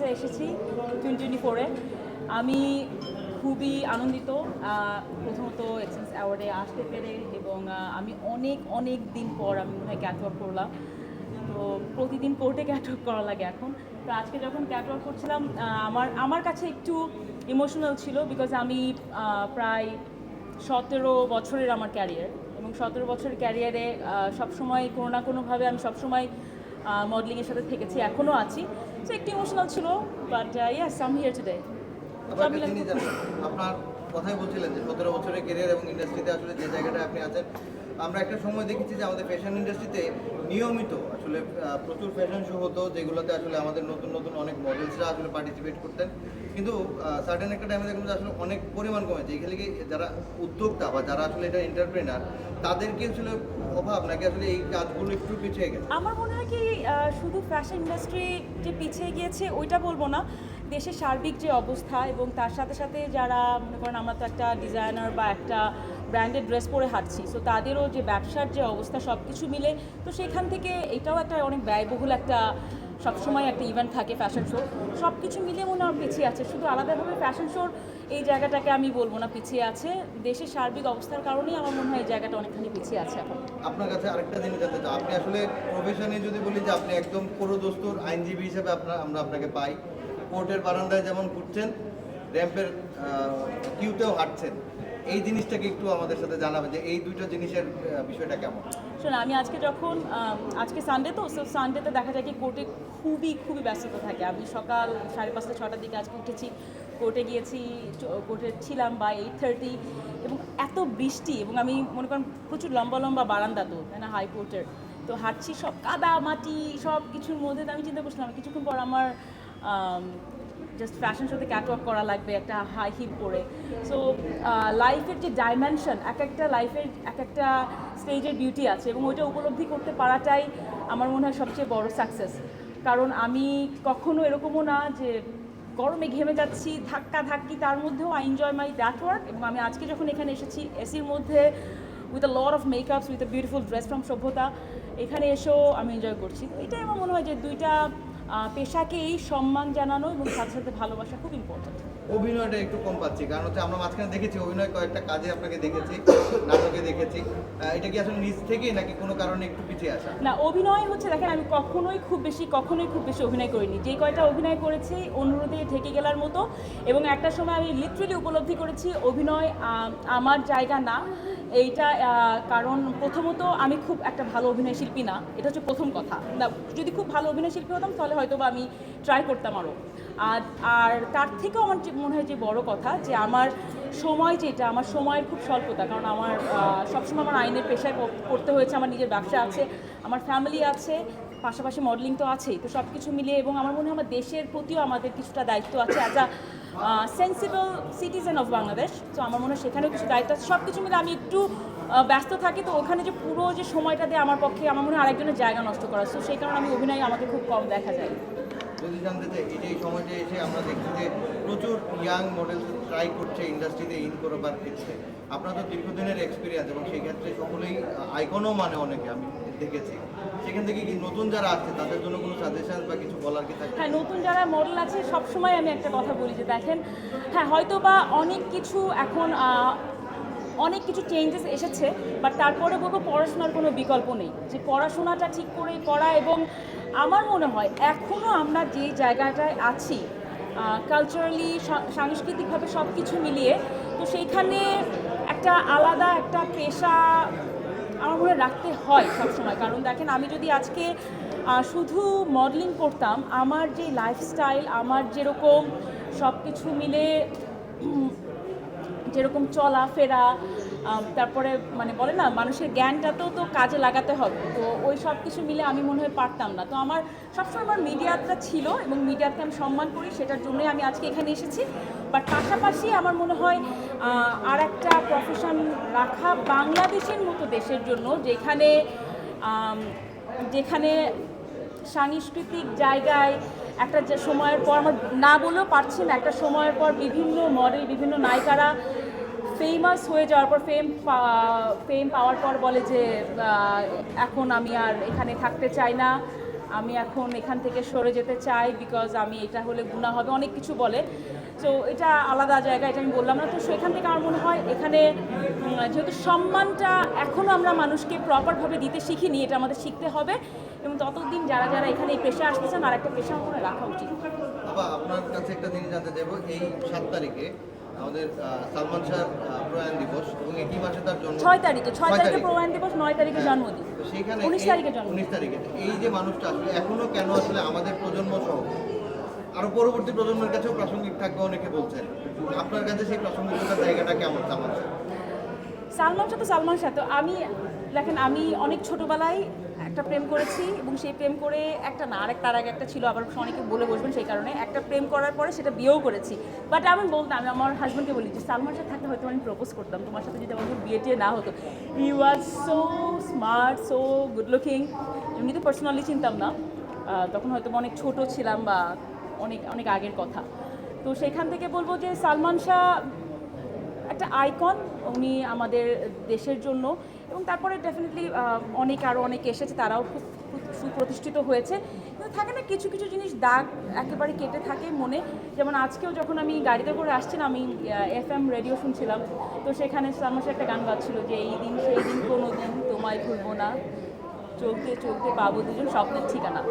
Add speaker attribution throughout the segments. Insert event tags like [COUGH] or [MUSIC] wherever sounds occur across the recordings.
Speaker 1: এসেন্সে এসেছি টোয়েন্টি ফোরে আমি খুবই আনন্দিত প্রথমত এক্সেন্স অ্যাওয়ার্ডে আসতে পেরে এবং আমি অনেক অনেক দিন পর আমি মনে হয় ক্যাটওয়ার্ক করলাম। তো প্রতিদিন কোর্টে ক্যাটওয়ার্ক করা লাগে এখন। তো আজকে যখন ক্যাটওয়ার্ক করছিলাম আমার আমার কাছে একটু ইমোশনাল ছিল বিকজ আমি প্রায় সতেরো বছরের আমার ক্যারিয়ার এবং সতেরো বছরের ক্যারিয়ারে সবসময় কোনো না কোনোভাবে আমি সবসময় মডেলিংয়ের সাথে থেকেছি এখনও আছি। সো একটু ইমোশনাল ছিল but yes am here today
Speaker 2: আপনার কথাই বলছিলেন যে সতেরো বছরের কেরিয়ার এবং ইন্ডাস্ট্রিতে আসলে যে জায়গাটায় আপনি আছেন আমরা একটা সময় দেখেছি যে আমাদের ফ্যাশন ইন্ডাস্ট্রিতে নিয়মিত আসলে প্রচুর ফ্যাশন শো হতো যেগুলোতে আসলে আমাদের নতুন নতুন অনেক মডেলসরা আসলে পার্টিসিপেট করতেন। কিন্তু সার্টেন একটা টাইমে দেখুন যে আসলে অনেক পরিমাণ কমেছে এখানে কি যারা উদ্যোক্তা বা যারা আসলে এটা এন্টারপ্রেনার তাদেরকে আসলে অভাব নাকি আসলে এই কাজগুলো একটু পিছিয়ে গেছে?
Speaker 1: আমার কি শুধু ফ্যাশন ইন্ডাস্ট্রি যে পিছিয়ে গিয়েছে, ওইটা বলব না। দেশের সার্বিক যে অবস্থা এবং তার সাথে সাথে যারা, মনে করেন আমরা তো একটা ডিজাইনার বা একটা ব্র্যান্ডেড ড্রেস পরে হাঁটছি সো তাদেরও যে ব্যবসার যে অবস্থা সব কিছু মিলে, তো সেখান থেকে এটাও একটা অনেক ব্যয়বহুল একটা সবসময় একটা ইভেন্ট থাকে ফ্যাশন শো সব কিছু মিলে মনে হয় পিছিয়ে আছে। শুধু আলাদাভাবে ফ্যাশন শোর এই জায়গাটাকে আমি বলব না, পিছিয়ে আছে। দেশের সার্বিক অবস্থার কারণেই আমার মনে হয় এই জায়গাটা অনেকখানি পিছিয়ে আছে
Speaker 2: আপনার কাছে আরেকটা জিনিস জানতে চাই, আপনি আসলে প্রফেশনে যদি বলি যে আপনি একদম পুরো দস্তুর আইনজীবী হিসেবে আপনার, আমরা আপনাকে পাই। কোর্টের বারান্দায় যেমন ঘুরছেন র্যাম্পের কিউতেও হাঁটছেন। এই জিনিসটাকে একটু আমাদের সাথে জানাবেন যে এই দুটো জিনিসের বিষয়টা কেমন?
Speaker 1: শোনো, আমি আজকে যখন আজকে সানডে তো সো সানডেতে দেখা যায় কি কোর্টে খুবই খুবই ব্যস্ততা থাকে। আমি সকাল সাড়ে পাঁচটা, ছটার দিকে আজকে উঠেছি, কোর্টে গিয়েছি কোর্টে ছিলাম বা এইট থার্টি এবং এত বৃষ্টি এবং আমি মনে করেন প্রচুর লম্বা লম্বা বারান্দা তো না হাইকোর্টের তো হাঁটছি সব কাদা, মাটি সব কিছুর মধ্যে আমি চিন্তা করছিলাম, কিছুক্ষণ পর আমার জাস্ট ফ্যাশন শোতে ক্যাটওয়াক করা লাগবে, একটা হাই হিপ পরে। সো লাইফের যে ডাইমেনশন এক একটা লাইফের এক একটা স্টেজের বিউটি আছে এবং ওইটা উপলব্ধি করতে পারাটাই আমার মনে হয় সবচেয়ে বড় সাকসেস কারণ আমি কখনো এরকমও না যে গরমে ঘেমে যাচ্ছি, ধাক্কা ধাক্কি, তার মধ্যেও I enjoy my that work এবং আমি আজকে যখন এখানে এসেছি এসির মধ্যে with a lot of makeups with a beautiful dress from Sabhyata এখানে এসেও আমি এনজয় করছি। এটাই আমার মনে হয় যে দুইটা আহ, এই সম্মান জানানো এবং সাথে সাথে ভালোবাসা খুব ইম্পর্টেন্ট
Speaker 2: অভিনয়টা একটু কম পাচ্ছি কারণ হচ্ছে আমরা মাঝখানে দেখেছি অভিনয় কয়েকটা কাজে আপনাকে দেখেছি নাটকে দেখেছি। এটা কি আসলে নিজ থেকেই নাকি কোনো কারণে একটু পিছিয়ে আসা?
Speaker 1: না অভিনয় হচ্ছে দেখেন আমি কখনোই খুব বেশি কখনোই খুব বেশি অভিনয় করিনি। যে কয়টা অভিনয় করেছি অনুরোধে ঢেকে গেলার মতো এবং একটা সময় আমি লিটারেলি উপলব্ধি করেছি অভিনয় আমার জায়গা না এইটা কারণ প্রথমত আমি খুব একটা ভালো অভিনয় শিল্পী না। এটা হচ্ছে প্রথম কথা। যদি খুব ভালো অভিনয় শিল্পী হতাম, তাহলে হয়তো বা আমি ট্রাই করতাম আরও আর আর তার থেকেও আমার মনে হয় যে বড় কথা, যে আমার সময় যেটা, আমার সময়ের খুব স্বল্পতা। কারণ আমার সবসময় আমার আইনের পেশায় করতে পড়তে হয়েছে, আমার নিজের ব্যবসা আছে, আমার ফ্যামিলি আছে পাশাপাশি মডেলিং তো আছেই, তো সব কিছু মিলিয়ে এবং আমার মনে হয় আমার দেশের প্রতিও আমাদের কিছুটা দায়িত্ব আছে as a sensible citizen of Bangladesh তো আমার মনে হয় সেখানেও কিছু দায়িত্ব আছে। সব কিছু মিলে আমি একটু ব্যস্ত থাকি, তো ওখানে যে পুরো যে সময়টা দিয়ে আমার পক্ষে আমার মনে হয় আরেকজনের জায়গা নষ্ট করা। তো সেই কারণে আমি অভিনয় আমাকে খুব কম দেখা যায়।
Speaker 2: যদি জানতে চাই, এই যে এসে আমরা দেখছি যে প্রচুর ইয়াং মডেল ট্রাই করছে ইন্ডাস্ট্রিতে ইন করবার ক্ষেত্রে। আপনার তো দীর্ঘদিনের এক্সপিরিয়েন্স এবং সেই ক্ষেত্রে সকলেই আইকনও মানে অনেকে, আমি দেখেছি। সেখান থেকে কি নতুন যারা আসছে, তাদের জন্য কোনো সাজেশন বা কিছু বলার কি থাকে?
Speaker 1: হ্যাঁ নতুন যারা মডেল আছে, সবসময় আমি একটা কথা বলি যে দেখেন হ্যাঁ হয়তো বা অনেক কিছু এখন অনেক কিছু চেঞ্জেস এসেছে বাট তারপরে বলব পড়াশোনার কোনো বিকল্প নেই। যে পড়াশোনাটা ঠিক করে করা এবং আমার মনে হয় এখনও আমরা যে জায়গাটায় আছি কালচারালি সাংস্কৃতিকভাবে সব কিছু মিলিয়ে, তো সেইখানে একটা আলাদা একটা পেশা রাখতে হয় সবসময়। কারণ দেখেন, আমি যদি আজকে শুধু মডেলিং করতাম, আমার যে লাইফস্টাইল আমার যেরকম সব কিছু মিলে যেরকম চলাফেরা তারপরে মানে বলে না, মানুষের জ্ঞানটাতেও তো কাজে লাগাতে হবে। তো ওই সব কিছু মিলে আমি মনে হয় পারতাম না। তো আমার সবসময় আমার মিডিয়াটা ছিল এবং মিডিয়াকে আমি সম্মান করি, সেটার জন্যই আমি আজকে এখানে এসেছি। বাট পাশাপাশি আমার মনে হয় আর একটা প্রফেশন রাখা বাংলাদেশের মতো দেশের জন্য, যেখানে যেখানে সাংস্কৃতিক জায়গায় একটা যে সময়ের পর আমার না বলেও পারছি না, একটা সময়ের পর বিভিন্ন মডেল বিভিন্ন নায়িকারা ফেমাস হয়ে যাওয়ার পর ফেম ফেম পাওয়ার পর বলে যে এখন আমি আর এখানে থাকতে চাই না, আমি এখন এখান থেকে সরে যেতে চাই বিকজ আমি এটা হলে গুণা হবে, অনেক কিছু বলে। তো এটা আলাদা জায়গা এটা আমি বললাম না। তো সেখান থেকে আমার মনে হয় এখানে যেহেতু সম্মানটা এখনও আমরা মানুষকে প্রপারভাবে দিতে শিখিনি এটা আমাদের শিখতে হবে। এবং ততদিন যারা যারা এখানে এই পেশা আসতে চান আর একটা পেশা আমার রাখা উচিত।
Speaker 2: আপনার কাছে একটা জিনিস জানতে চাইব। এই সাত তারিখে আমাদের সালমান আহ, প্রয়াণ দিবস এবং একই মাসে তার জন্ম?
Speaker 1: ছয় তারিখে ছয় তারিখে প্রয়াণ দিবস নয় তারিখে জন্মদিন।
Speaker 2: তো সেইখানে
Speaker 1: উনিশ তারিখে জন্ম
Speaker 2: উনিশ তারিখে। এই যে মানুষটা আসলে এখনও কেন আসলে আমাদের প্রজন্ম সহ আরও পরবর্তী প্রজন্মের কাছেও প্রাসঙ্গিক থাকবে অনেকে বলছেন। আপনার কাছে সেই প্রাসঙ্গিকতার জায়গাটা কেমন সালমান শাহ
Speaker 1: তো সালমান শাহ, তো আমি, দেখেন, আমি অনেক ছোটবেলায় একটা প্রেম করেছি এবং সেই প্রেম করে একটা না, আরেক তার আগে একটা ছিল, আবার অনেকে বলে বসবেন সেই কারণে, একটা প্রেম করার পরে সেটা বিয়েও করেছি। বাট আমি বলতাম, আমি আমার হাজব্যান্ডকে বলি যে, সালমান শাহ, থাকতে হয়তো আমি প্রপোজ করতাম, তোমার সাথে যদি আমার বিয়ে টিয়ে না হতো। He was so smart so good looking এমনি তো পার্সোনালি চিনতাম না। তখন হয়তো অনেক ছোট ছিলাম বা অনেক অনেক আগের কথা। তো সেখান থেকে বলব যে সালমান শাহ একটা আইকন উনি আমাদের দেশের জন্য এবং তারপরে ডেফিনেটলি অনেক আরও অনেক এসেছে, তারাও খুব সুপ্রতিষ্ঠিত হয়েছে। কিন্তু থাকে না, কিছু কিছু জিনিস দাগ একেবারে কেটে থাকে মনে। যেমন আজকেও যখন আমি গাড়িতে করে আসছিলাম, আমি এফ এম রেডিও শুনছিলাম। তো সেখানে সালমান শাহ একটা গান গাচ্ছিল যে, এই দিন, সেই দিন কোনো দিন তোমায় ভুলবো না। চলতে চলতে পাবো দুজন স্বপ্নের ঠিকানা।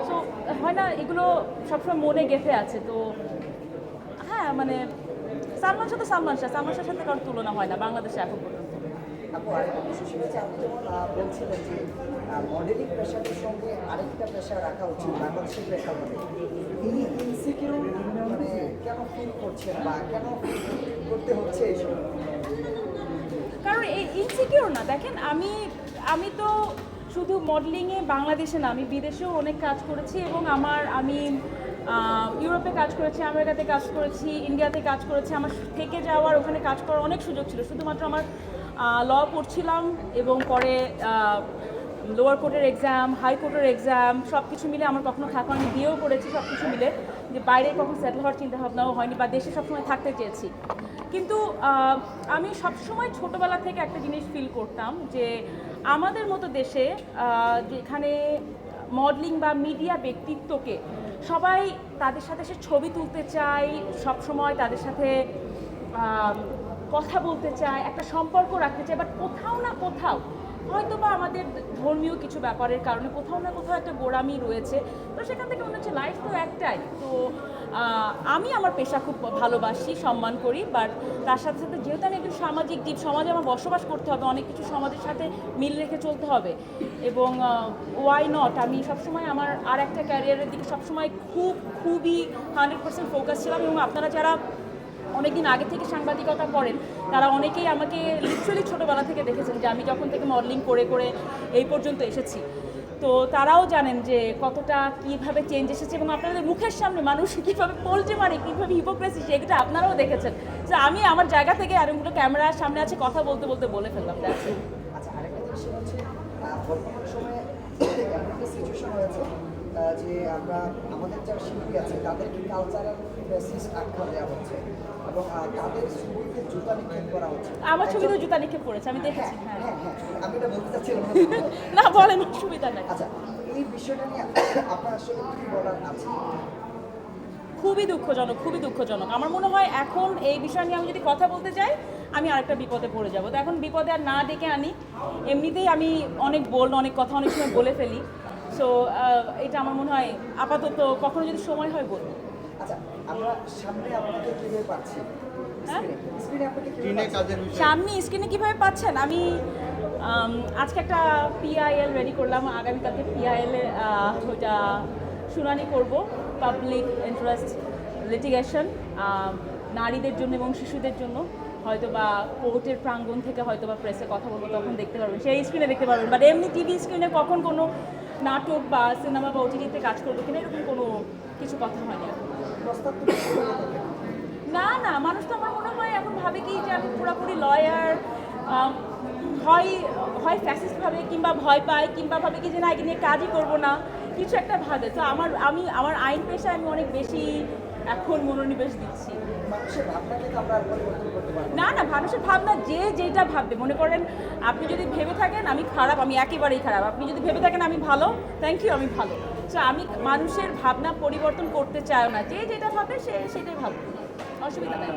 Speaker 1: তো হয় না এগুলো সবসময় মনে গেঁথে আছে তো হ্যাঁ মানে সালমান শাহ তো সালমান শাহ সালমান শাহের সাথে কারোর তুলনা হয় না বাংলাদেশে এখন পর্যন্ত।
Speaker 3: আপু আরেকটা বিষয় সেটা হচ্ছে আপনি যেমন বলছিলেন যে মডেলিং পেশাটার সঙ্গে আরেকটা পেশা রাখা উচিত বাংলাদেশের প্রেক্ষাপটে এই ইনসিকিউর মানে কেন ফিল করছেন বা কেন করতে হচ্ছে এইসব
Speaker 1: কারণ এই ইনসিকিউর না দেখেন আমি আমি তো শুধু মডেলিংয়ে বাংলাদেশে না, আমি বিদেশেও অনেক কাজ করেছি এবং আমার, আমি ইউরোপে কাজ করেছি, আমেরিকাতে কাজ করেছি, ইন্ডিয়াতে কাজ করেছি, আমার থেকে যাওয়ার ওখানে কাজ করার অনেক সুযোগ ছিল। শুধুমাত্র আমার ল পড়ছিলাম এবং পরে লোয়ার কোর্টের এক্সাম হাই কোর্টের এক্সাম সব কিছু মিলে আমার কখনো থাকা আমি বিয়েও করেছি সব কিছু মিলে। যে বাইরে কখনো সেটেল হওয়ার চিন্তা ভাবনাও হয়নি বা দেশে সবসময় থাকতে চেয়েছি। কিন্তু আমি সবসময় ছোটোবেলা থেকে একটা জিনিস ফিল করতাম যে আমাদের মতো দেশে যেখানে মডেলিং বা মিডিয়া ব্যক্তিত্বকে সবাই তাদের সাথে সে ছবি তুলতে চায়, সবসময় তাদের সাথে কথা বলতে চায়, একটা সম্পর্ক রাখতে চায় বাট কোথাও না কোথাও হয়তো বা আমাদের ধর্মীয় কিছু ব্যাপারের কারণে কোথাও না কোথাও একটা গোড়ামি রয়েছে। তো সেখান থেকে মনে হচ্ছে লাইফ তো একটাই। তো আমি আমার পেশা খুব ভালোবাসি, সম্মান করি বাট তার সাথে সাথে যেহেতু আমি একজন সামাজিক জীব, সমাজে আমার বসবাস করতে হবে, অনেক কিছু সমাজের সাথে মিল রেখে চলতে হবে। এবং ওয়াই নট আমি সবসময় আমার আর একটা ক্যারিয়ারের দিকে সবসময় খুব, খুবই হান্ড্রেড পার্সেন্ট ফোকাস ছিলাম এবং আপনারা যারা অনেকদিন আগে থেকে সাংবাদিকতা করেন, তারা অনেকেই আমাকে লিটারালি ছোটোবেলা থেকে দেখেছেন যে আমি যখন থেকে মডেলিং করে করে এই পর্যন্ত এসেছি। তো তারাও জানেন যে কতটা কীভাবে চেঞ্জ এসেছে এবং আপনাদের মুখের সামনে মানুষ কীভাবে পোল্টে মারে, কীভাবে হিপোক্রেসি সেটা আপনারাও দেখেছেন। যে আমি আমার জায়গা থেকে আর ওগুলো ক্যামেরার সামনে আছে, কথা বলতে বলতে বলে ফেললাম
Speaker 3: আচ্ছা আরেকটা জিনিস হচ্ছে যে আমরা, আমাদের যারা শিল্পী আছে তাদেরকে কালচারাল বেসিস আখ্যা দেওয়া হচ্ছে? এবং তাদের ছবিতে জুতা নিক্ষেপ করা হচ্ছে।
Speaker 1: আমার ছবি তো জুতা নিক্ষেপ করেছে আমি
Speaker 3: হ্যাঁ
Speaker 1: দেখেছি হ্যাঁ
Speaker 3: হ্যাঁ হ্যাঁ। আমি এটা বলতে চাচ্ছিলাম না। [LAUGHS]
Speaker 1: বলেন অসুবিধা নাই।
Speaker 3: আচ্ছা এই বিষয়টা নিয়ে আপনার আসলে কি বলার আছে?
Speaker 1: খুবই দুঃখজনক খুবই দুঃখজনক। আমার মনে হয় এখন এই বিষয় নিয়ে আমি যদি কথা বলতে চাই আমি আরেকটা বিপদে পড়ে যাব। তো এখন বিপদে আর না ডেকে আনি। এমনিতেই আমি অনেক বল অনেক কথা অনেক সময় বলে ফেলি। সো এটা আমার মনে হয় আপাতত কখনো যদি সময় হয় বলব
Speaker 3: আমরা সামনে আপনাকে কীভাবে পাচ্ছি।
Speaker 1: হ্যাঁ? সামনে স্ক্রিনে কীভাবে পাচ্ছেন? আমি আজকে একটা পিআইএল রেডি করলাম। আগামীকালকে পিআইএল ওটা শুনানি করব। পাবলিক ইন্টারেস্ট লিটিগেশন নারীদের জন্য এবং শিশুদের জন্য। হয়তো বা কোর্টের প্রাঙ্গণ থেকে হয়তো বা প্রেসে কথা বলব তখন দেখতে পারবেন। সেই স্ক্রিনে দেখতে পারবেন। বাট এমনি টিভি স্ক্রিনে কখন কোনো নাটক বা সিনেমা বা ওটিটিতে কাজ করব কিনা এরকম কোনো কিছু কথা হয়নি এখন না না মানুষ তো আমার মনে হয় এখন ভাবে কি যে আমি পুরোপুরি লয়ার হয় হয় ফ্যাসিস্ট ভাবে কিংবা ভয় পায় কিংবা ভাবে কি যে না নিয়ে কাজই করব না কিছু একটা ভাবে। তো আমার আমি আমার আইন পেশায় আমি অনেক বেশি এখন মনোনিবেশ দিচ্ছি।
Speaker 3: না।
Speaker 1: না মানুষের ভাবনা যে যেটা ভাববে। মনে করেন আপনি যদি ভেবে থাকেন আমি খারাপ আমি একেবারেই খারাপ। আপনি যদি ভেবে থাকেন আমি ভালো থ্যাংক ইউ আমি ভালো। সো আমি মানুষের ভাবনা পরিবর্তন করতে চাই না। যে যেটা ভাবে সে সেটাই ভাববে অসুবিধা নেই।